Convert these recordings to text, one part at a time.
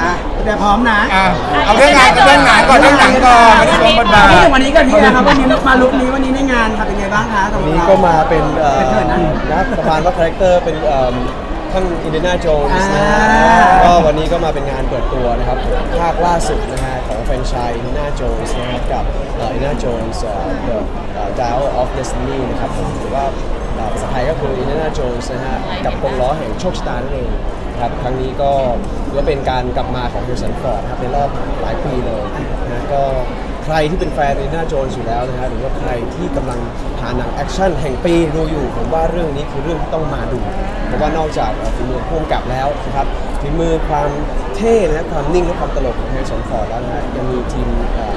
อะเดี๋ยวพร้อมนะอะเอาเรื่องงานเรื่องงานก่อนเรื่องหนังก่อนไม่ได้ลงบทบาท พูดถึงวันนี้กันพี่นะครับวันนี้มาลุคนี้วันนี้ในงานค่ะเป็นไงบ้างคะสำหรับวันนี้เรา ก็มาเป็นเอ่อเป็นเถิดนะนะประมาณว่าคาแรคเตอร์เป็นเอิ่มท่านอินเดน่าโจนส์นะฮะอ่า ก็วันนี้ก็มาเป็นงานเปิดตัวนะครับภาคล่าสุดนะฮะของแฟรนไชส์อินเดน่าโจนส์นะครับกับอินเดน่าโจนส์ The Dial of Destiny นะครับผมหรือว่าเอ่อ ภาษาไทยก็คืออินเดน่าโจนส์นะฮะกับกงล้อแห่งโชคชะตานั่นเองครับครั้งนี้ก็ถือว่าเป็นการกลับมาของเฮลสันฟอร์ดครับในรอบหลายปีเลยนะก็ใครที่เป็นแฟนอินเดน่าโจนส์อยู่แล้วนะฮะหรือว่าใครที่กำลังหาหนังแอคชั่นแห่งปีดูอยู่ ผมว่าเรื่องนี้คือเรื่องที่ต้องมาดู เพราะว่านอกจากฝีมือผู้กำกับแล้วนะครับฝีมือความเท่นะความนิ่งและความตลกของแฮร์สันฟอร์ดแล้วนะฮะยังมีทีม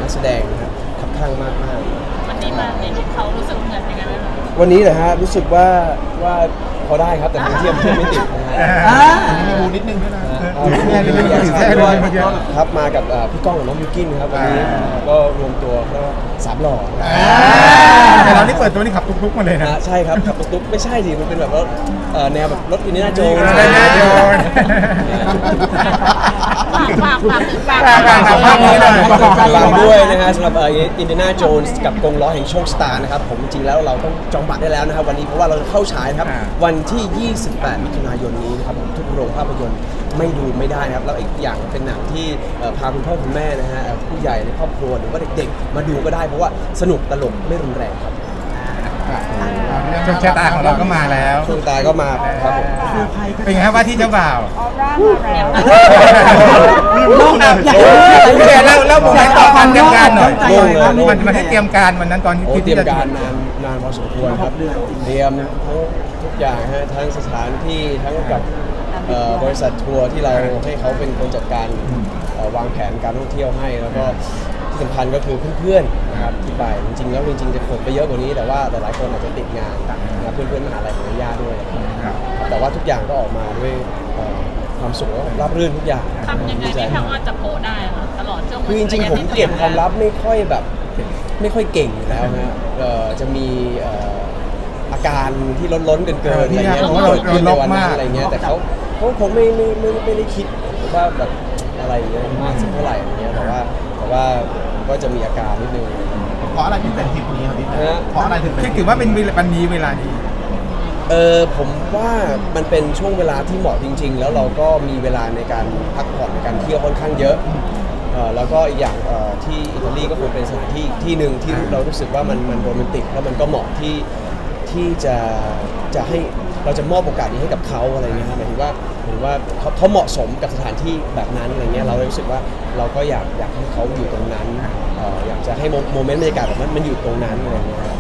นักแสดงนะครับขับข้างมากมากๆวันนี้มาในที่เขารู้สึกเหมือน วันนี้นะฮะรู้สึกว่าว่าพอได้ครับแต่ทางเทียมเทียมไม่ติดนะฮะอ่ามีบูนิดนึงด้วยนะเอาแม่ไม่ได้ถือแท้ด้วยเมื่อกี้ครับมากับเอ่อพี่ก้องกับน้องยูกินครับวันนี้ก็รวมตัวก็สามหล่อแต่เรานี่เปิดตัวนี่ขับตุ๊กๆมาเลยนะนะใช่ครับขับตุ๊กๆไม่ใช่ดิมันเป็นแบบว่ารถเอ่อแนวแบบรถอินเดียนาโจนส์ อินเดียนาโจนส์ฝากฝากฝากฝากฝากฝากฝากนี้หน่อยฝากด้วยนะฮะสำหรับอินเดียนาโจนส์กับกงล้อแห่งโชคสตาร์นะครับผมจริงแล้วเราต้องจองบัตรได้แล้วนะครับวันนี้เพราะว่าเราจะเข้าฉายครับวันที่ 28 มิถุนายนนี้นะครับผมทุกโรงภาพยนตร์ไม่ดูไม่ได้นะครับแล้วอีกอย่างเป็นหนังที่พาคุณพ่อคุณแม่นะฮะผู้ใหญ่ในครอบครัวหรือว่าเด็กๆ มาดูก็ได้เพราะว่าสนุกตลกไม่รุนแรงครับ โชคชะตาของเราก็มาแล้วช่วงตายก็มาครับผม เป็นไงครับว่าที่เจ้าบ่าวโล่งแบบใหญ่เดี๋ยวเล่าเล่าโมเมนต์ตอนการเตรียมการหน่อยใจหน่อยครับมันมันให้เตรียมการวันนั้นตอนที่โอ้คิดเตรียมที่จะการนานนานพอสมควรครับเดือนเตรียมทั้งทุกอย่างฮะทั้งสถานที่ทั้งกับเอ่อบริษัททัวร์ที่เราให้เขาเป็นคนจัดการเอ่อวางแผนการท่องเที่ยวให้ แล้วก็ ที่สำคัญก็คือเพื่อนๆนะครับที่ไปจริงๆแล้วจริงๆจะคนไปเยอะกว่านี้ แต่ว่าหลายๆคนอาจจะติดงานนะครับเพื่อนๆมหาลัยของญาติด้วยครับแต่ว่าทุกอย่างก็ออกมาด้วยเอ่อความสุขและราบรื่นทุกอย่างทำยังไงที่ทำว่าจะโพสได้อะตลอดช่วงคือจริงๆผมเก็บความลับไม่ค่อยแบบไม่ค่อยเก่งอยู่แล้วนะเอ่อจะมีเอ่ออาการที่ล้นล้นๆเกินเกินๆอะไรเงี้ยเออที่ที่เราเกิดขึ้นในวันเราล็อกนั้มากนอะไรเงี้ยแต่เขาเขาคงไม่ไม่ไม่ไม่ได้คิดว่าแบบอะไรเงี้ยมากสักเท่าไหร่อะไรเงี้ยแต่ว่าแต่ว่า ก็จะมีอาการนิดนึงเพราะอะไรถึงเป็นทริปนี้ครับพี่นะฮะ เพราะอะไรถึงเป็นที่ถือว่าเป็นวันนี้เวลานี้ เออผมว่ามันเป็นช่วงเวลาที่เหมาะจริง ๆ แล้วเราก็มีเวลาในการพักผ่อนในการเที่ยวค่อนข้างเยอะเอ่อแล้วก็อีกอย่างเอ่อที่อิตาลีก็คงเป็นสถานที่ที่หนึ่งที่เรารู้สึกว่ามันมันโรแมนติกแล้วมันก็เหมาะที่ที่จะจะให้ เราจะมอบโอกาสนี้ให้กับเขาอะไรเงี้ยครับหมายถึงว่าหมายถึงว่าเขาเขาเหมาะสมกับสถานที่แบบนั้นอะไรเงี้ยเราเลยรู้สึกว่าเราก็อยากอยากให้เขาอยู่ตรงนั้นเอ่ออยากจะให้โมโมเมนต์บรรยากาศแบบนั้นมันอยู่ตรงนั้นอะไรเงี้ยครับ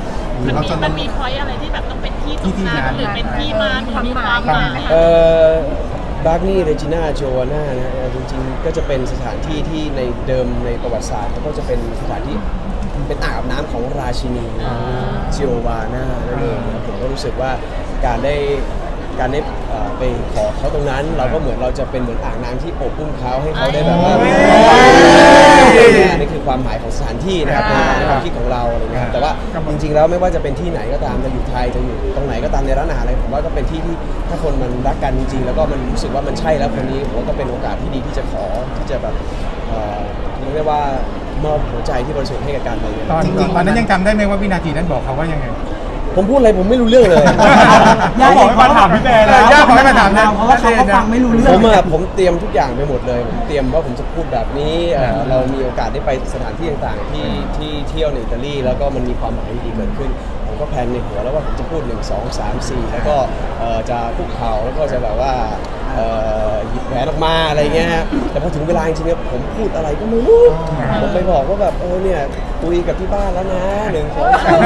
มันมีมันมีพอยอะไรที่แบบต้องเป็นที่ตรงนั้นหรือเป็นที่มาหรือมีความหมายเอ่อบาร์นี่เรจิน่าโจวาน่านะเอ่อจริงๆ ก็จะเป็นสถานที่ที่ในเดิมในประวัติศาสตร์เขาก็จะเป็นสถานที่ เป็นอ่างอาบน้ำของราชินีจิโอวาน่านั่นเองนะผมก็รู้สึกว่าการได้การได้เอ่อไปขอเขาตรงนั้น เราก็เหมือนเราจะเป็นเหมือนอ่างน้ำที่โอบอุ้มเขาให้เขาได้แบบว่าอันนี้คือความหมายของสถานที่นะครับในความคิดของเราอะไรเงี้ยครับแต่ว่าจริง ๆ แล้วไม่ว่าจะเป็นที่ไหนก็ตามจะอยู่ไทยจะอยู่ตรงไหนก็ตามในร้านอาหารอะไรผมว่าก็เป็นที่ที่ถ้าคนมันรักกันจริง ๆ แล้วก็มันรู้สึกว่ามันใช่แล้วคนนี้ผมว่าก็เป็นโอกาสที่ดีที่จะขอที่จะแบบเอ่อเรียกว่า มอบหัวใจที่บริสุทธิ์ให้กับการไปเรียนตอนตอนนั้นยังจำได้ไหมว่าวินาทีนั้นบอกเขาว่ายังไง ผมพูดอะไรผมไม่รู้เรื่องเลย ย่าเองเขามาถามพี่แบร์แล้ว ย่าเขามาถามนะเพราะว่าเขาก็ฟังไม่รู้เรื่ผองมอะผมเตรียมทุกอย่างไปหมดเลย ผมเตรียมว่าผมจะพูดแบบนี้เอ่อเรามีโอกาสได้ไปสถานที่ต่างๆ ที่ที่เที่ยวในอิตาลีแล้วก็มันมีความหมายดีๆเกิดขึ้น ผมก็แพลนในหัวแล้วว่าผมจะพูด 1 2 3 4 แล้วก็เอ่อจะคุกเข่าแล้วก็จะแบบว่าเอ่อหยิบแหวน ออกมาอะไรเงี้ยฮะแต่พอถึงเวลาจริงๆเนี่ยผมพูดอะไรก็ไม่รู้ผมไปบอกว่าแบบเออเนี่ยคุยกับที่บ้านแล้วนะหนึ่งสองสาม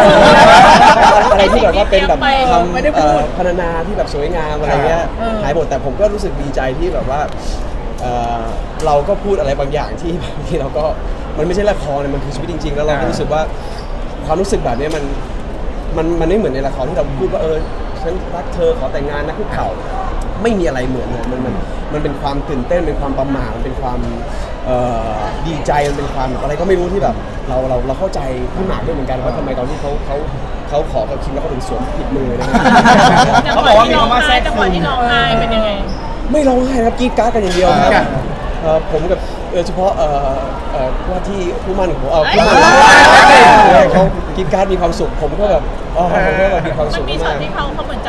อะไรที่แบบว่าเป็นแบบคำเอ่อพรรณนาที่แบบสวยงามอะไรเงี้ยหายหมดแต่ผมก็รู้สึกดีใจที่แบบว่าเอ่อเราก็พูดอะไรบางอย่างที่บางทีเราก็มันไม่ใช่ละครเนี่ยมันคือชีวิตจริงๆ แล้วเราก็รู้สึกว่าความรู้สึกแบบเนี้ยมันมันมันไม่เหมือนในละครที่เราพูดว่าเออฉันรักเธอขอแต่งงานนะคุกเข่า ไม่มีอะไรเหมือนเลยมันมันมันเป็นความตื่นเต้นเป็นความประหม่ามันเป็นความเอ่อดีใจมันเป็นความอะไรก็ไม่รู้ที่แบบ เราเราเราเข้าใจพี่หมากด้วยเหมือนกันว่าทำไมตอนที่เขาเขาเขาขอกับคิมแล้วเขาถึงสวมผิดมือนะจังหวะที่ร้องไห้จังหวะที่ร้องไห้เป็นยังไง ไม่ร้องไห้ครับกรีดกราร์ดกันอย่างเดียวคครัรับบเอ่อผมกับโดยเฉพาะเอ่อเอ่อว่าที่ผู้มั่นของผมเออผู้มั่นเอ้ย เขากรีดกราร์ดมีความสุขผมก็แบบอ๋อผมก็แบบมีความมัสุนขมีช็อมาตกที่เขาเขาเหมือนจั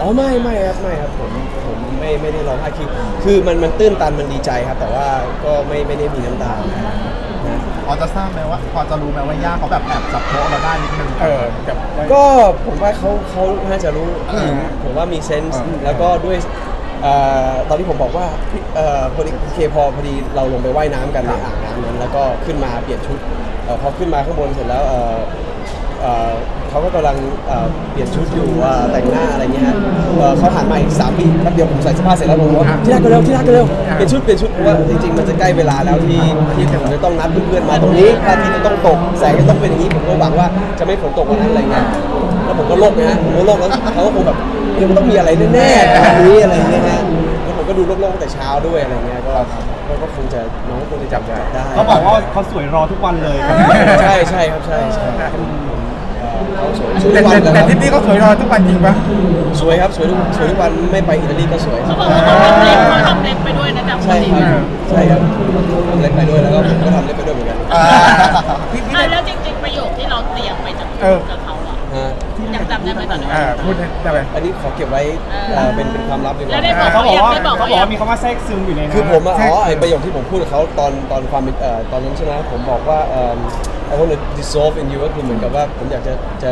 อ๋อไม่ไม่ครับไม่ครับผมผมไม่ไม่ได้ร้องไห้คือคือมันมันตื้นตันมันดีใจครับ แต่ว่าก็ไม่ไม่ได้มีน้ำตานะ พอจะทราบไหมว่าพอจะรู้ไหมว่าย่าเขาแบบแอบจับโป๊ะเราได้นิดนึงเออจับได้ก็ผมว่าเขาเขาน่าจะรู้ผู้หญิงผมว่ามีเซนส์อ่าแล้วก็ด้วยเอ่อตอนที่ผมบอกว่าพี่เอ่อพอดีโอเคพอพอดีเราลงไปว่ายน้ำกันในอ่างน้ำนั้น แล้วก็ขึ้นมาเปลี่ยนชุดเอ่อพอขึ้นมาข้างบนเสร็จแล้วเอ่อเอ่อ เขาก็กำลังเอ่อเปลี่ยนชุดอยู่เอ่อแต่งหน้าอะไรเงี้ยฮะเอ่อเขาหันมาอีกสามวิแป๊บเดียวผมใส่เสื้อผ้าเสร็จแล้วผมบอกว่าที่รักก็เร็วที่รักก็เร็วเปลี่ยนชุดเปลี่ยนชุดเพราะว่าจริงๆมันจะใกล้เวลาแล้วที่ที่ผมจะต้องนัดเพื่อนๆมาตรงนี้พระอาทิตย์จะต้องตกแสงจะต้องเป็นอย่างนี้ผมก็หวังว่าจะไม่ฝนตกวันนั้นอะไรเงี้ยแล้วผมก็โลกนะฮะผมก็โลกแล้วเขาก็คงแบบเดี๋ยวมันต้องมีอะไรแน่ๆแบบนี้อะไรอย่างเงี้ยฮะแล้วผมก็ดูโลกๆตั้งแต่เช้าด้วยอะไรเงี้ยก็ก็ก็คงจะน้องก็คงจะจับได้ เขาบอกว่าเขาสวยรอทุกวันเลย ใช่ใช่ครับใช่ใช่ เอ่อเขาสวยสวยแต่ทุกวันแต่นะคแต่รับทริปนี้เขาสวยรอทุกวันจริงปะ สวยครับสวยทุกสวยทุกวันไม่ไปอิตาลีก็สวยเขาบอกว่าเขาทำเล็บเขาทำเล็บไปด้วยนะแต่ปกใช่ติครับ ใช่ครับทำเล็บไปด้วยแล้วก็ผมก็ทำเล็บไปด้วยเหมือนกันอ่า พี่พี่อะแล้วจริง ๆ ประโยคที่เราเตรียมไปจะพูดกับเขาอะฮะยังจำได้ไหมตอนนั้น อ่าพูดได้ได้ไหม อันนี้ขอเก็บไว้เอ่อเป็นเป็นความลับดีกแล้วว่าได้บอกเขาเขาบอกยังว่าได้บอกเขาเขาบอกยังว่ามีคำว่าแทรกซึมอยู่ในนั้น คือผมอะอ๋อไอประโยคที่ผมพูดกับเขาตอนตอนความเป็นเอ่อตอนนั้นใช่ไหมผมบอกว่าเอิ่ม I want to dissolve in you ก็คือเหมือนกับว่าผมอยากจะจะ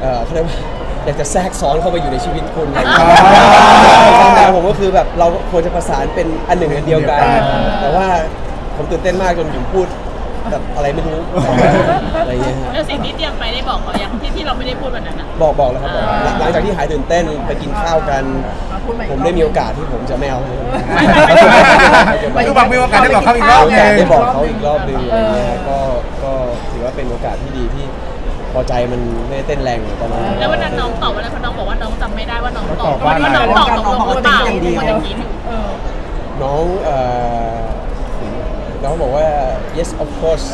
เอ่อเขาเรียกว่าอยากจะแทรกซ้อนเข้าไปอยู่ในชีวิตคุณอะไรอย่างเงี้ยความหมายผมก็คือแบบเราควรจะประสานเป็นอันหนึ่งอันเดียวกัน แต่ว่าผมตื่นเต้นมากจนผมพูดแบบอะไรไม่รู้อะไรอย่างเงี้ยฮะ แล้วสิ่งที่เตรียมไปได้บอกเขายังที่ที่เราไม่ได้พูดวันนั้นอะบอกบอกแล้วครับบอกหลังหลังจากที่หายตื่นเต้นไปกินข้าวกัน ผมได้มีโอกาสที่ผมจะไม่เอาให้คือบอกมีโอกาสได้บอกเขาอีกรอบโอหกาสนึง ได้บอกเขาอีกรอบหนึงอะไรเงี้ยก็ก็ถือว่า เป็นโอกาสที่ดีที่พอใจมันไม่ได้เต้นแรงเหมือนตอนนั้นแล้ววันนั้นน้องตอบว่าอะไรเพราะน้องบอกว่าน้องจำไม่ได้ว่าน้องตตออบบว่าว่าน้องตอบตกลงหรือเปล่าอย่างเดียวมันอย่างนี้อยู่น้องเอ่อน้องบอกว่า yes of course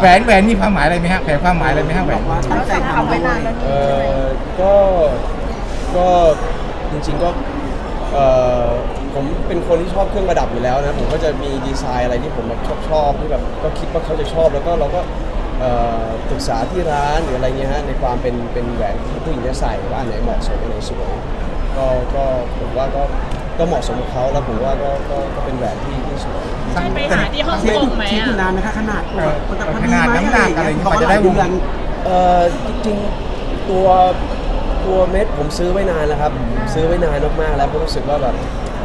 แหวนแหวนมีความหมายอะไรไหมฮะแหวนความหมายอะไรไหมฮะแหวนว่าตั้งใจทำด้วยเอ่อก็ก็จริงๆก็เอ่อ ผมเป็นคนที่ชอบเครื่องประดับอยู่แล้วนะผมก็จะมีดีไซน์อะไรที่ผมแบบชอบชอบที่แบบก็คิดว่าเขาจะชอบ แล้วก็เราก็เอ่อปรึกษาที่ร้านหรืออะไรเงี้ยฮะในความเป็นเป็นแหวนที่ผู้หญิงจะใส่ว่าอันไหนเหมาะสมอันไหนสวยก็ก็ผมว่าก็ก็เหมาะสมกับเขาแล้วผมว่าก็ก็ก็เป็นแหวนที่ที่สวย ใช่ไปหาที่ฮ่องเช็คกงไหมที่อะคุณนานไหมคะขนาดเออมันจะพอขดีนาดไหมน้ำหนักอะไรอย่างเงี้ยกว่าจะได้วงเดือน เอ่อจริงๆตัวตัวเม็ดผมซื้อไว้นานแล้วครับ ซื้อไว้นานมากๆแล้วเพราะรู้สึกว่าแบบ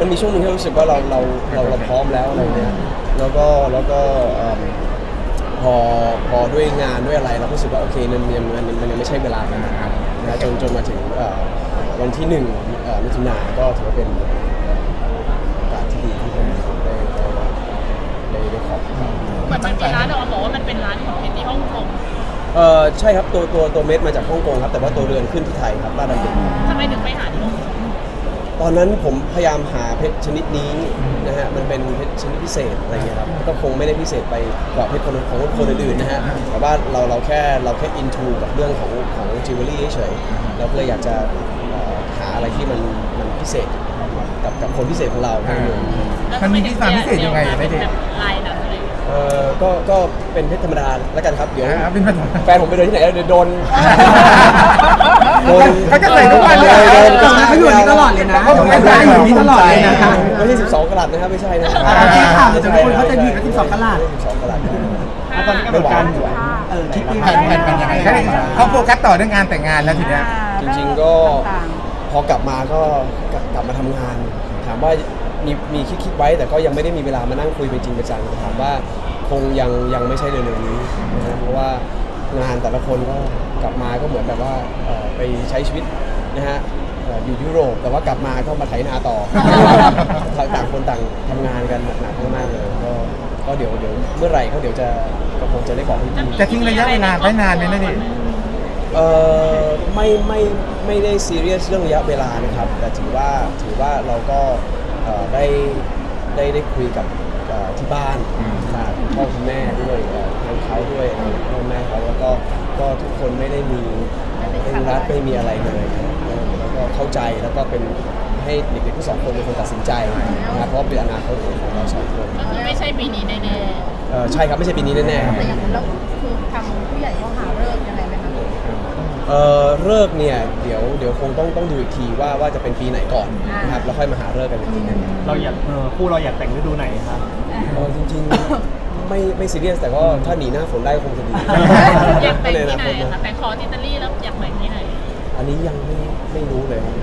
มันมีช่วงหนึ่งที่รู้สึกว่าเราเราเราเราพร้อมแล้วอะไรเงี้ยแล้วก็แล้วก็เอิ่มพอพอด้วยงานด้วยอะไรเราก็รู้สึกว่าโอเคมันมันมันมันยังไม่ใช่เวลาขนาดนั้นนะจนจนมาถึงเอ่อวันที่หนึ่งเอ่อมิถุนาก็ถือว่าเป็นโอกาสที่ดีที่ผมได้ได้ได้ได้ขอบเหมือนมันมีร้านออกมาบอกว่ามันเป็นร้านของเพชรที่ฮ่องกงเออใช่ครับตัวตัวตัวเม็ดมาจากฮ่องกงครับแต่ว่าตัวเรือนขึ้นที่ไทยครับลาดดำเนินทำไมถึงไปหาที่ฮ่องกง ตอนนั้นผมพยายามหาเพชรชนิดนี้นะฮะมันเป็นเพชรชนิดพิเศษอะไรเงี้ยครับก็คงไม่ได้พิเศษไปกว่าเพชรคนของคนอื่นๆนะฮะแต่ว่าเราเราแค่เราแค่อินทูกับเรื่องของของจิวเวลรี่เฉยๆเราก็เลยอยากจะเอ่อหาอะไรที่มันมันพิเศษกับกับคนพิเศษของเราแค่นั้นเองแล้วมันมีที่มาพิเศษยังไงเดี๋วได้เป็นดิแบบลายนั้นเลยเออก็ก็เป็นเพชรธรรมดาแล้วกันครับเดี๋ยวอ่าเป็นปัญหาแฟนผมไปเดินที่ไหนเดี๋ยวโดนเขาจะใส่ทุกวัน เลยนะเขาอยู่อย่างนี้ตลอดเลยนะคะไม่ใช่12กะรัตนะครับไม่ใช่นะอ่าแค่ข่าวจะเป็นคนเข้าใจผิดว่า12กะรัต12กะรัตตอนนี้ก็เหมือนกันเออคิดดีแผนแผนเป็นยังไงเขาโฟกัสต่อเรื่องงานแต่งงานแล้วทีเนี้ยจริง ๆก็พอกลับมาก็กลับกลับมาทำงาน ถามว่ามีมีคิดคิดไว้ แต่ก็ยังไม่ได้มีเวลามานั่งคุยเป็นจริงเป็นจังแต่ถามว่าคงยังยังไม่ใช่เร็วๆนี้นะฮะเพราะว่างานแต่ละคนก็กลับมาก็เหมือนแบบว่าเอ่อไปใช้ชีวิตนะฮะ เอ่ออยู่ยุโรปแต่ว่ากลับมาก็มาไถนาต่อ ต่างคนต่างทำงานกันหนักๆมากๆเลยก็ก็เดี๋ยวเดี๋ยวเมื่อไหร่เขาเดี๋ยวจะก็คงจะได้บอกพี่ๆจะทิ้งระยะเวลาไว้นานไหมนะนี่เอ่อไม่ไม่ไม่ได้ซีเรียสเรื่องระยะเวลานะครับ แต่ถือว่าถือว่าเราก็เอ่อได้ได้ได้คุยกับเอ่อที่บ้านนะคุณพ่อคุณแม่ด้วยเอ่อทางเขาด้วยทางพ่อแม่เขาแล้วก็ก็ทุกคนไม่ได้มีเร่งรัดไม่มีอะไรเลยนะก็ เข้าใจแล้วก็เป็นให้เด็กๆทั้งสองคนเป็นคนตัดสินใจนะครับเพราะว่าเป็นอนาคตของเราสองคนก็คือไม่ใช่ปีนี้แน่เอ่อใช่ครับไม่ใช่ปีนี้แน่ๆครับ แต่อย่างนั้นแล้วคือทางผู้ใหญ่เขาหาเลิกษ์ยังไงไหมคะเออเลิกษ์เนี่ยเดี๋ยวเดี๋ยวคงต้องต้องดูอีกทีว่าว่าจะเป็นปีไหนก่อนนะครับแล้วค่อยมาหาเลิกษ์กันอีกทีหนึงเราอยากเออคู่เราอยากแต่งฤดูไหนครับ เออจริงๆ ไม่ไม่ซีเรียสแต่ก็ถ้าหนีหน้าฝนได้คงจะดีๆอยากแต่งที่ไหนใออะนาคะคตแต่งคอร์สอิตาลีแล้วอยากแต่งที่ไหน อันนี้ยังไม่ไม่รู้เลยครับ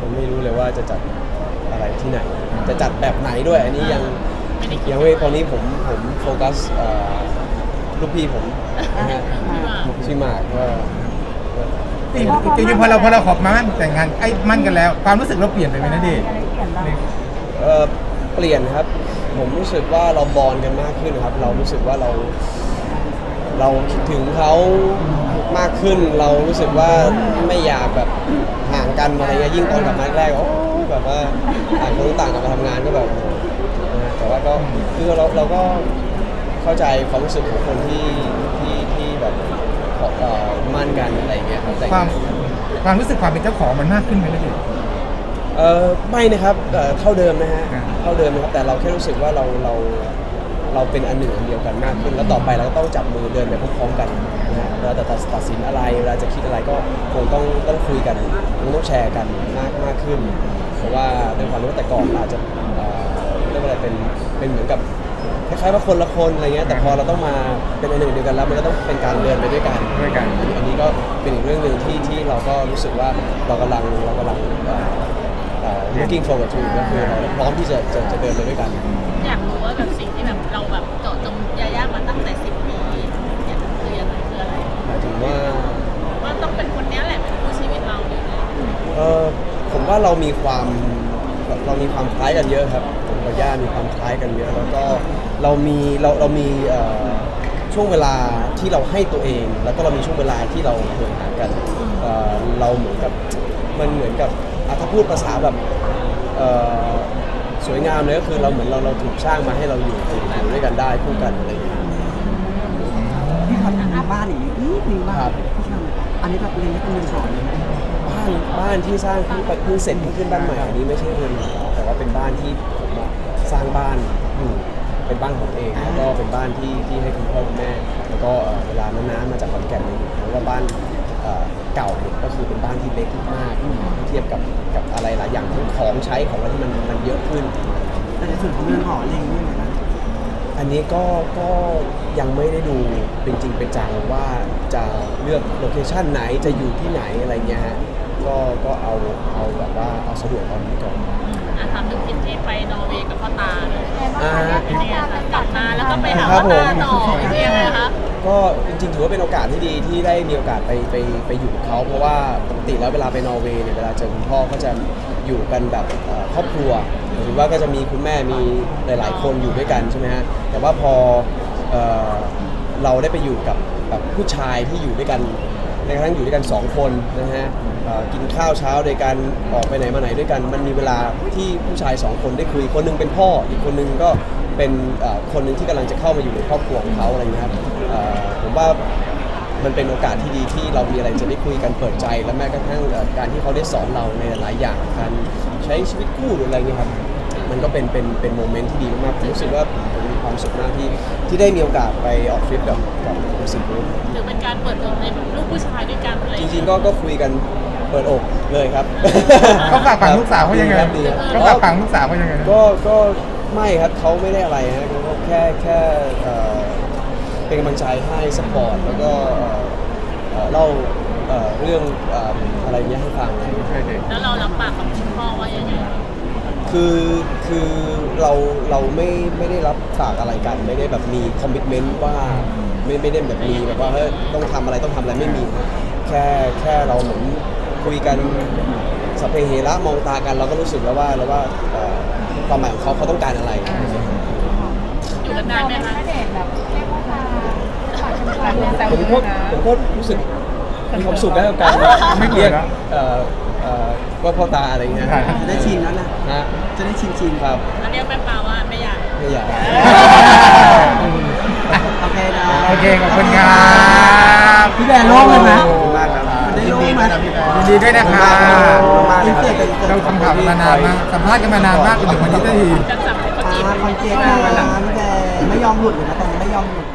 ผมไม่รู้เลยว่าจะจัดอะไรที่ไหน จะจัดแบบไหนด้วย อันนี้ยังไม่ได้คิดยังไม่ตอนนี้ผมผมโฟกัสเอ่อลูกพี่ผมนะฮะพี่หมากชื่อหมากก็จริงจริงๆพอเราพอเราขอบมามั่นแต่งงานไอ้มั่นกันแล้ว ความรู้สึกเราเปลี่ยนไปไหมนะเดชน์เอ่อเปลี่ยนครับ ผมรู้สึกว่าเราบอลกันมากขึ้นครับ เรารู้สึกว่าเรา เราคิดถึงเขามากขึ้นเรารู้สึกว่าไม่อยากแบบห่างกันอะไรเงี้ยยิ่งตอนกลับมาแรกๆโอ้ยแบบว่าต่างคนต่างกลับมาทำงานก็แบบนะแต่ว่าก็คือเราเราก็เข้าใจความรู้สึกของคนที่ที่ที่แบบขอเอ่อมั่นกันอะไรเงี้ยครับแต่งความความรู้สึกความเป็นเจ้าของมันมากขึ้นไหมนะเดชน์เออไม่นะครับเอ่อเท่าเดิมนะฮะอ่า เท่าเดิมนะครับแต่เราแค่รู้สึกว่าเราเรา เราเป็นอันหนึ่งอันเดียวกันมากขึ้น แล้วต่อไปเราก็ต้องจับมือเดินไปพร้อมๆกันนะฮะเวลาจะตัดตัดสินอะไรเวลาจะคิดอะไรก็คงต้องต้องคุยกันคงต้องแชร์กันมากมากขึ้น เพราะว่าด้วยความที่ว่าแต่ก่อนเราอาจจะเอ่อเรียกว่าอะไรเป็นเป็นเหมือนกับคล้ายๆว่าคนละคนอะไรเงี้ยแต่พอเราต้องมาเป็นอันหนึ่งเดียวกันแล้วมันก็ต้องเป็นการเดินไปด้วยกัน ด้วยกัน อันนี้อันนี้ก็เป็นอีกเรื่องหนึ่งที่ที่เราก็รู้สึกว่าเรากำลังเรากำลังเอ่อเอ่อ looking forward to ก็คือเราพร้อมที่จะจะจะเดินไปด้วยกัน อยากรู้ว่าแบบสิ่ง บเราแบบเจาะจงยาย่ามาตั้งแต่สิบปีอยากคืออะไรคืออะไรหมายถึงว่า ว่าต้องเป็นคนเนี้ยแหละเป็นคู่ชีวิตเราอยู่เลยเออผมว่าเรามีความเราเรามีความคล้ายกันเยอะครับผมกับย่ามีความคล้ายกันเยอะ แล้วก็เรามีเราเรามีเอ่อช่วงเวลาที่เราให้ตัวเอง แล้วก็เรามีช่วงเวลาที่เราห่างหากันเอ่อเราเหมือนกับมันเหมือนกับอะถ้าพูดภาษาแบบเอ่อ สวยงามเลยก็คือเราเหมือนเราเราถูกสร้างมาให้เราอยู่อยู่อยู่ด้วยกันได้คู่กันอะไรอย่างเงี้ย พี่ครับมีบ้านอย่างนี้นิดนึงบ้าครันบ พี่ทำอันนี้แบบเรียนเป็นเงินหอเลยไหมบ้านบ้านที่สร้างเพิ่งเพิ่งเสร็จเพิ่งขึ้นบ้านใหม่อันนี้ไม่ใช่เรือนหอแต่ว่าเป็นบ้านที่ผมอะสร้างบ้านอยู่เป็นบ้านของตัวเองแล้วก็เป็นบ้านที่ที่ให้คุณพ่อคุณแม่แล้วก็เอ่อเวลาน้าๆมาจากขอนแก่นมาอยู่เพราะว่าบ้านเอ่อเก่าเนี่ยก็คือเป็นบ้านที่เล็กมากเทียบกับกับอะไรหลายอย่างทั้งของใช้ของอะไรที่มันมันเยอะ ขึ้น แต่ในส่วนของเงินหอเองนี่เหมือนกันอันนี้ก็ก็ยังไม่ได้ดูเป็นจริงเป็นจังว่าจะเลือกโลเคชันไหนจะอยู่ที่ไหนอะไรเงี้ยฮะก็ก็เอาเอาแบบว่าเอาสะดวกตอนนี้ก่อน อะถามถึงทริปที่ไปนอร์เวย์กับพ่อตาเลยอ่าเป็นยังไงคะกลับมาแล้วก็ไปหาครัพ่อบผมตาต่อเป็นยังไงคะ ก็จริงๆถือว่าเป็นโอกาสที่ดีที่ได้มีโอกาสไปไปไปอยู่กับเขาเพราะว่าปกติแล้วเวลาไปนอร์เวย์เนี่ยเวลาเจอคุณพ่อก็จะ อยู่กันแบบครอบครัวหรือว่าก็จะมีคุณแม่มีหลาย ๆ คนอยู่ด้วยกันใช่ไหมฮะแต่ว่าพอเอเราได้ไปอยู่กับแบบผู้ชายที่อยู่ด้วยกันในกระทั่งอยู่ด้วยกันสองคนนะฮะกินข้าวเช้าด้วยกันออกไปไหนมาไหนด้วยกัน มันมีเวลาที่ผู้ชายสองคนได้คุยคนหนึงเป็นพ่ออีกคนหนึงก็เป็นคนหนึ่งที่กำลังจะเข้ามาอยู่ในครอบครัวของเขาอะไรอย่างเงี้ยครับ มว่ามันเป็นโอกาสที่ดีที่เรามีอะไรจะได้คุยกันเปิดใจ และแม้กระทั่งเอ่อการที่เขาได้สอนเราในหลายๆอย่างการใช้ชีวิตคู่หรืออะไรเงี้ยครับมันก็เป็นเป็นเป็นโมเมนต์ที่ดีมากๆผมรู้สึกว่าผมมีความสุขมากที่ที่ได้มีโอกาสไปออกทริปกับกับคุณสิงห์ถือเป็นการเปิดอกในแบบลูกผู้ชายด้วยกันอะไรอจย่างริเงี้งยๆก็ก็คุยกันเปิดอกเลยครับเขาฝากฝังลูกสาวเขายังไงดีครับดีเขาคฝารักบฝังลูกสาวเขายังไงนะก็ก็ไม่ครับเขาไม่ได้อะไรฮะเขาก็แค่แค่ เอ่อเป็นกำลังใจให้สปอร์ตแล้วก็เอ่อเอ่อเล่าเอ่อเรื่องเอ่ออะไรเงี้ยให้ฟังแล้วเรารับปากกับคุณพ่อว่ายังไงคือคือเราเราไม่ไม่ได้รับฝากอะไรกัน ไม่ได้แบบมีคอมมิชเมนต์ว่าไม่ไม่ได้แบบมีแบบว่าเฮ้ยต้องทำอะไรต้องทำอะไรไม่มีครับแค่แค่เราเหมือนคุยกันสพเพเฮระมองตากัน เราก็รู้สึกแล้วว่าแล้วว่าเอ่อความหมายของเขาเขาต้องการอะไร อยู่กันนานไหมคะ ณเดชน์แบบเรียกว่ามาฝากชมกันเนี่ยแซว ผมเยก็อะนะผมก็รู้สึกมีความสุขได้กับการไม่เกลีเรียยดกนะเอ่อเอ่อว่าพ่อตาอะไรเงี้ยใช่จะได้ชินแล้วนะฮะจะได้ชินชินครับแล้วเรียกแม่ปาว่าไม่อยากไม่อยากโอเคนะโอเคขอบคุณครับพี่แบร์โล่งเลยไหมขอบคุณมากครับมันได้โล่งไหมยินดีด้วยนะครับมาเราทำข่าวกันมานานมากสัมภาษณ์กันมานานมากจนถึงวันนี้ได้ทีจะสั่งให้เขาจีบอ่าคอนเจนต์นะพี่แดงไม่ยอมหลุดเลยนะตอนนี้ไม่ยอมหลุด